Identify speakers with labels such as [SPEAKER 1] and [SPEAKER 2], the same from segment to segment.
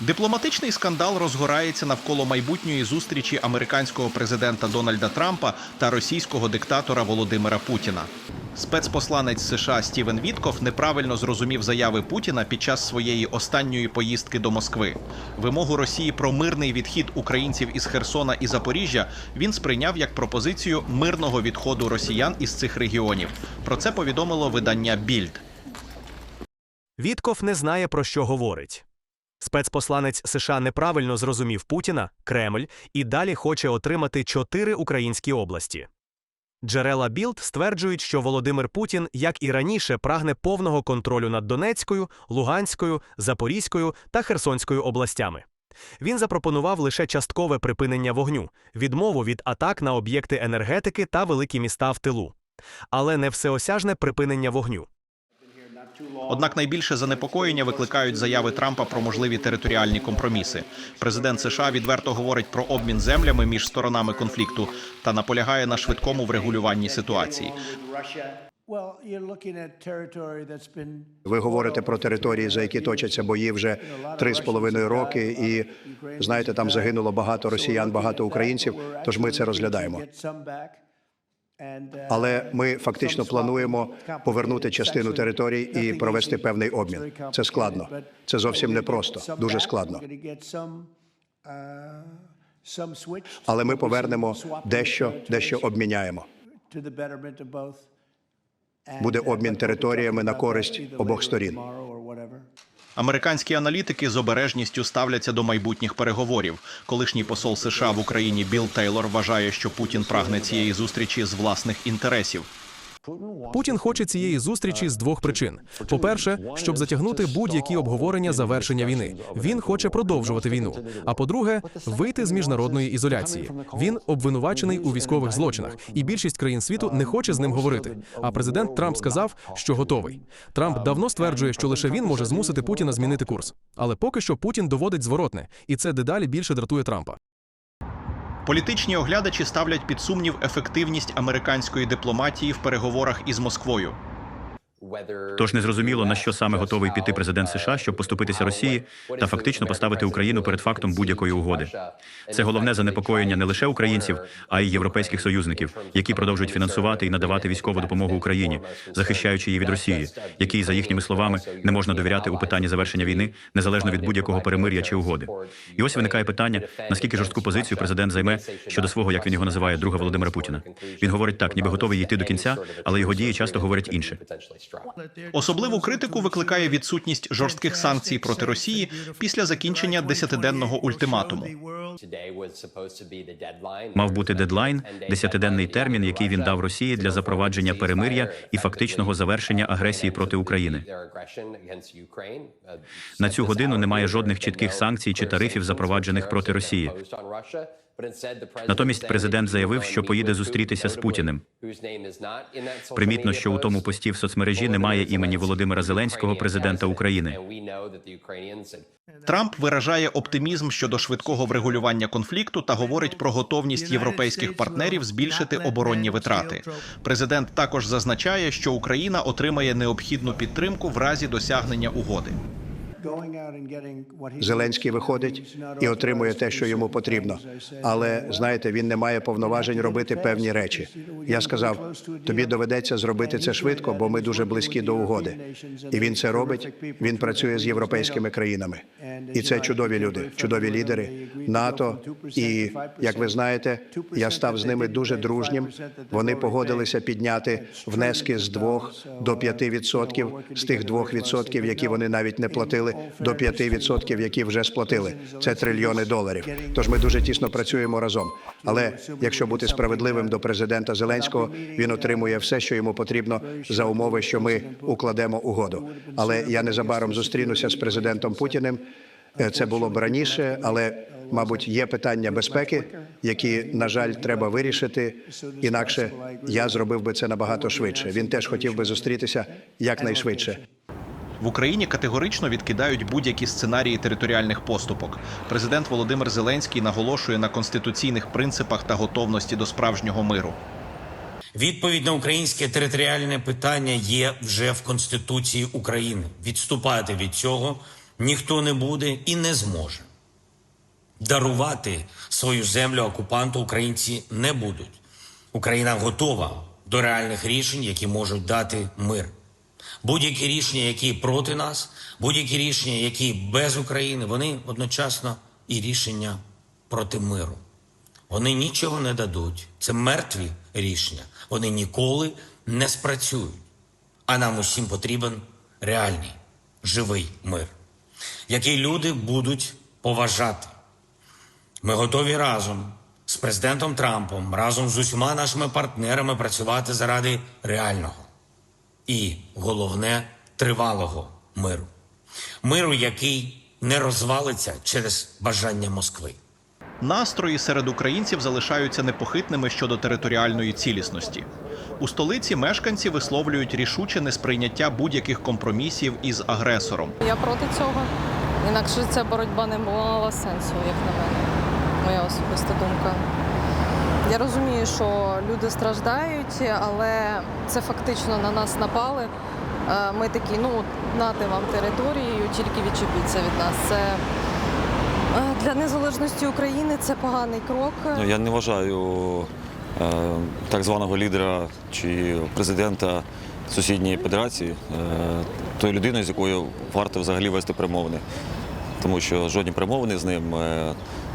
[SPEAKER 1] Дипломатичний скандал розгорається навколо майбутньої зустрічі американського президента Дональда Трампа та російського диктатора Володимира Путіна. Спецпосланець США Стівен Вітков неправильно зрозумів заяви Путіна під час своєї останньої поїздки до Москви. Вимогу Росії про мирний відхід українців із Херсона і Запоріжжя він сприйняв як пропозицію мирного відходу росіян із цих регіонів. Про це повідомило видання Більд.
[SPEAKER 2] Вітков не знає, про що говорить. Спецпосланець США неправильно зрозумів Путіна, Кремль і далі хоче отримати чотири українські області. Джерела Білд стверджують, що Володимир Путін, як і раніше, прагне повного контролю над Донецькою, Луганською, Запорізькою та Херсонською областями. Він запропонував лише часткове припинення вогню, відмову від атак на об'єкти енергетики та великі міста в тилу, але не всеосяжне припинення вогню.
[SPEAKER 1] Однак найбільше занепокоєння викликають заяви Трампа про можливі територіальні компроміси. Президент США відверто говорить про обмін землями між сторонами конфлікту та наполягає на швидкому врегулюванні ситуації.
[SPEAKER 3] Ви говорите про території, за які точаться бої вже три з половиною роки, і знаєте, там загинуло багато росіян, багато українців. Тож ми це розглядаємо. Але ми фактично плануємо повернути частину територій і провести певний обмін. Це складно. Це зовсім непросто, дуже складно. Але ми повернемо дещо, дещо обміняємо. Буде обмін територіями на користь обох сторін.
[SPEAKER 1] Американські аналітики з обережністю ставляться до майбутніх переговорів. Колишній посол США в Україні Білл Тейлор вважає, що Путін прагне цієї зустрічі з власних інтересів.
[SPEAKER 4] Путін хоче цієї зустрічі з двох причин: по-перше, щоб затягнути будь-які обговорення завершення війни. Він хоче продовжувати війну. А по-друге, вийти з міжнародної ізоляції. Він обвинувачений у військових злочинах, і більшість країн світу не хоче з ним говорити. А президент Трамп сказав, що готовий. Трамп давно стверджує, що лише він може змусити Путіна змінити курс. Але поки що Путін доводить зворотне, і це дедалі більше дратує Трампа.
[SPEAKER 1] Політичні оглядачі ставлять під сумнів ефективність американської дипломатії в переговорах із Москвою.
[SPEAKER 5] Тож незрозуміло, на що саме готовий піти президент США, щоб поступитися Росії та фактично поставити Україну перед фактом будь-якої угоди. Це головне занепокоєння не лише українців, а й європейських союзників, які продовжують фінансувати і надавати військову допомогу Україні, захищаючи її від Росії, якій, за їхніми словами, не можна довіряти у питанні завершення війни, незалежно від будь-якого перемир'я чи угоди. І ось виникає питання: наскільки жорстку позицію президент займе щодо свого, як він його називає, друга Володимира Путіна. Він говорить так, ніби готовий йти до кінця, але його дії часто говорять інше.
[SPEAKER 1] Особливу критику викликає відсутність жорстких санкцій проти Росії після закінчення десятиденного ультиматуму.
[SPEAKER 5] Мав бути дедлайн, десятиденний термін, який він дав Росії для запровадження перемир'я і фактичного завершення агресії проти України. На цю годину немає жодних чітких санкцій чи тарифів, запроваджених проти Росії. Натомість президент заявив, що поїде зустрітися з Путіним. Примітно, що у тому пості в соцмережі немає імені Володимира Зеленського, президента України.
[SPEAKER 1] Трамп виражає оптимізм щодо швидкого врегулювання конфлікту та говорить про готовність європейських партнерів збільшити оборонні витрати. Президент також зазначає, що Україна отримає необхідну підтримку в разі досягнення угоди.
[SPEAKER 3] Зеленський виходить і отримує те, що йому потрібно. Але знаєте, він не має повноважень робити певні речі. Я сказав, тобі доведеться зробити це швидко, бо ми дуже близькі до угоди. І він це робить. Він працює з європейськими країнами. І це чудові люди, чудові лідери НАТО. І як ви знаєте, я став з ними дуже дружнім. Вони погодилися підняти внески з 2 до 5%, з тих 2%, які вони навіть не платили, до 5%, які вже сплатили. Це трильйони доларів. Тож ми дуже тісно працюємо разом. Але якщо бути справедливим до президента Зеленського, він отримує все, що йому потрібно, за умови, що ми укладемо угоду. Але я незабаром зустрінуся з президентом Путіним. Е, Це було б раніше, але мабуть є питання безпеки, які на жаль треба вирішити. Інакше я зробив би це набагато швидше. Він теж хотів би зустрітися якнайшвидше.
[SPEAKER 1] В Україні категорично відкидають будь-які сценарії територіальних поступок. Президент Володимир Зеленський наголошує на конституційних принципах та готовності до справжнього миру.
[SPEAKER 6] Відповідь на українське територіальне питання є вже в Конституції України. Відступати від цього ніхто не буде і не зможе. Дарувати свою землю окупанту українці не будуть. Україна готова до реальних рішень, які можуть дати мир. Будь-які рішення, які проти нас, будь-які рішення, які без України, вони одночасно і рішення проти миру. Вони нічого не дадуть. Це мертві рішення. Вони ніколи не спрацюють. А нам усім потрібен реальний, живий мир, який люди будуть поважати. Ми готові разом з президентом Трампом, разом з усіма нашими партнерами працювати заради реального і, головне, тривалого миру. Миру, який не розвалиться через бажання Москви.
[SPEAKER 1] Настрої серед українців залишаються непохитними щодо територіальної цілісності. У столиці мешканці висловлюють рішуче несприйняття будь-яких компромісів із агресором.
[SPEAKER 7] Я проти цього. Інакше ця боротьба не мала сенсу, як на мене. Моя особиста думка. Я розумію, що люди страждають, але це фактично на нас напали. Е, Ми такі, ну, нати вам територію, тільки відчепіться від нас. Це е, для незалежності України це поганий крок.
[SPEAKER 8] Ну, я не вважаю е, так званого лідера чи президента сусідньої федерації тою людиною, з якою варто взагалі вести перемовини. Тому що жодні перемовини з ним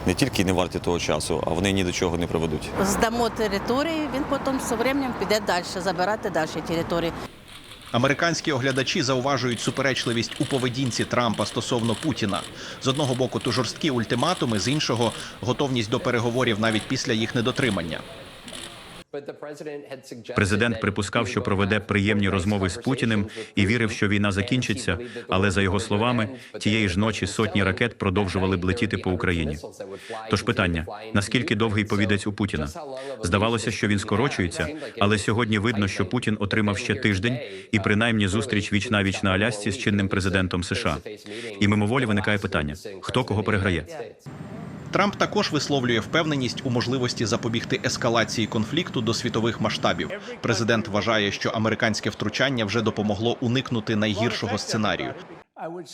[SPEAKER 8] не тільки не варті того часу, а вони ні до чого не приведуть.
[SPEAKER 9] Здамо території, він потім з часом піде далі, забирати далі території.
[SPEAKER 1] Американські оглядачі зауважують суперечливість у поведінці Трампа стосовно Путіна. З одного боку, то жорсткі ультиматуми, з іншого готовність до переговорів навіть після їх недотримання.
[SPEAKER 5] Президент припускав, що проведе приємні розмови з Путіним і вірив, що війна закінчиться. Але за його словами, тієї ж ночі сотні ракет продовжували б летіти по Україні. Тож питання: наскільки довгий повідець у Путіна? Здавалося, що він скорочується, але сьогодні видно, що Путін отримав ще тиждень і принаймні зустріч віч на віч на Алясці з чинним президентом США. І мимоволі виникає питання: хто кого переграє?
[SPEAKER 1] Трамп також висловлює впевненість у можливості запобігти ескалації конфлікту до світових масштабів. Президент вважає, що американське втручання вже допомогло уникнути найгіршого сценарію.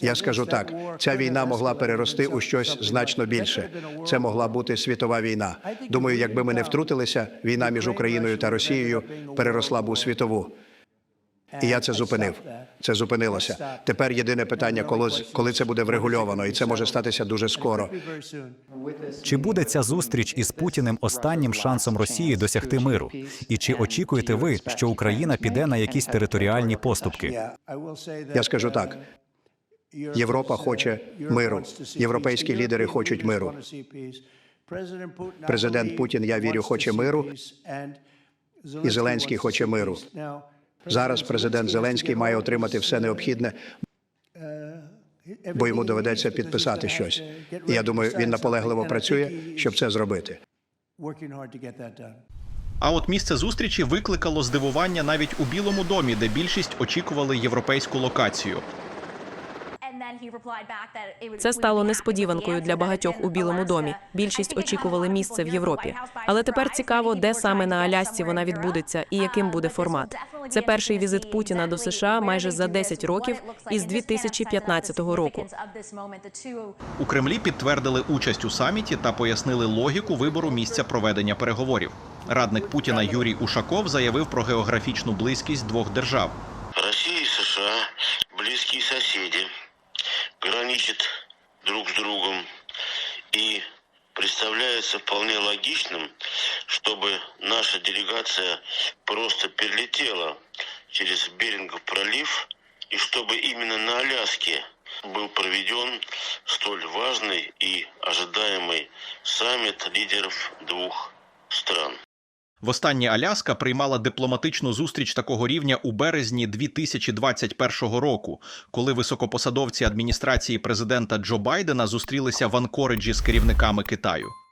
[SPEAKER 3] Я скажу так: ця війна могла перерости у щось значно більше. Це могла бути світова війна. Думаю, якби ми не втрутилися, війна між Україною та Росією переросла б у світову. І я це зупинив. Це зупинилося. Тепер єдине питання, коли, коли це буде врегульовано, і це може статися дуже скоро.
[SPEAKER 10] Чи буде ця зустріч із Путіним останнім шансом Росії досягти миру? І чи очікуєте ви, що Україна піде на якісь територіальні поступки?
[SPEAKER 3] Я скажу так: Європа хоче миру. Європейські лідери хочуть миру. Президент Путін, я вірю, хоче миру, і Зеленський хоче миру. Зараз президент Зеленський має отримати все необхідне, бо йому доведеться підписати щось. І я думаю, він наполегливо працює, щоб це зробити.
[SPEAKER 1] А от місце зустрічі викликало здивування навіть у Білому домі, де більшість очікували європейську локацію.
[SPEAKER 7] Це стало несподіванкою для багатьох у Білому домі. Більшість очікували місце в Європі. Але тепер цікаво, де саме на Алясці вона відбудеться і яким буде формат. Це перший візит Путіна до США майже за 10 років із 2015 року.
[SPEAKER 1] У Кремлі підтвердили участь у саміті та пояснили логіку вибору місця проведення переговорів. Радник Путіна Юрій Ушаков заявив про географічну близькість двох держав.
[SPEAKER 11] Россия и США близкие соседи, граничат друг с другом. И представляется вполне логичным, чтобы наша делегация просто перелетела через Берингов пролив, и чтобы именно на Аляске был проведен столь важный и ожидаемый саммит лидеров двух стран.
[SPEAKER 1] Востаннє Аляска приймала дипломатичну зустріч такого рівня у березні 2021 року, коли високопосадовці адміністрації президента Джо Байдена зустрілися в Анкориджі з керівниками Китаю.